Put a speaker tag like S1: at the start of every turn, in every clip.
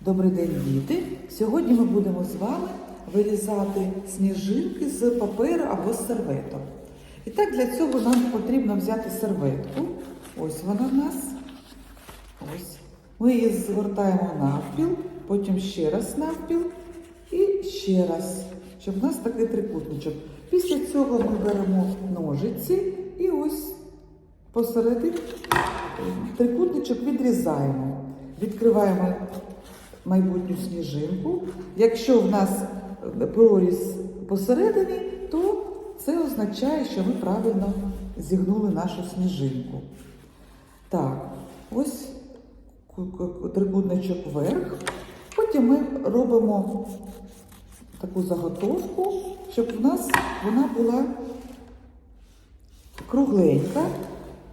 S1: Добрий день, діти! Сьогодні ми будемо з вами вирізати сніжинки з паперу або з серветок. І так для цього нам потрібно взяти серветку. Ось вона в нас. Ось. Ми її згортаємо навпіл, потім ще раз навпіл і ще раз, щоб у нас такий трикутничок. Після цього ми беремо ножиці і ось посередині трикутничок відрізаємо. Відкриваємо майбутню сніжинку. Якщо в нас проріз посередині, то це означає, що ми правильно зігнули нашу сніжинку. Так, ось ку- ку- трикутничок вверх. Потім ми робимо таку заготовку, щоб в нас вона була кругленька.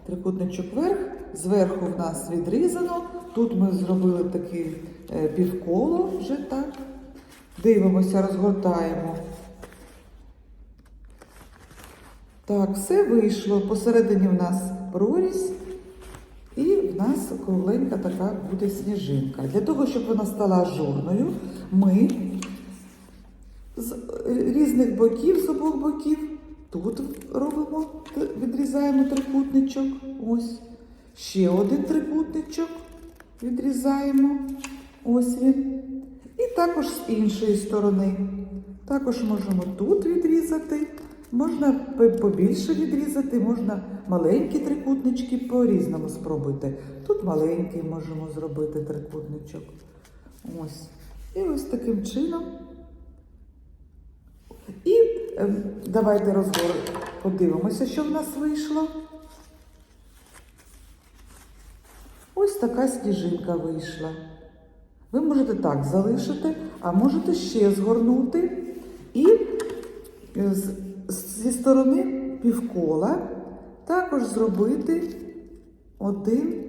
S1: Трикутничок вверх, зверху в нас відрізано. Тут ми зробили таке півколо вже так. Дивимося, розгортаємо. Так, все вийшло. Посередині в нас прорізь. І в нас кругленька така буде сніжинка. Для того, щоб вона стала ажурною, ми з е, різних боків, з обох боків, тут робимо, відрізаємо трикутничок. Ось. Ще один трикутничок відрізаємо. Ось він. І також з іншої сторони. Також можемо тут відрізати. Можна побільше відрізати, можна маленькі трикутнички по-різному спробуйте. Тут маленький можемо зробити трикутничок. Ось. І ось таким чином. Ем, давайте розгор подивимося, що в нас вийшло. Ось така сніжинка вийшла. Ви можете так залишити, а можете ще згорнути і е, зі сторони півкола також зробити один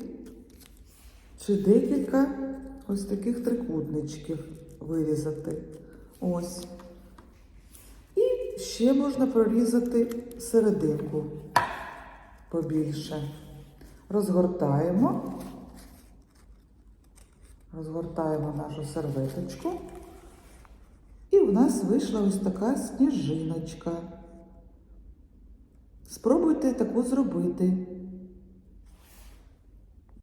S1: чи декілька ось таких трикутничків вирізати. Ось. Ще можна прорізати серединку побільше. Розгортаємо. Розгортаємо нашу серветочку. І в нас вийшла ось така сніжиночка. Спробуйте таку зробити.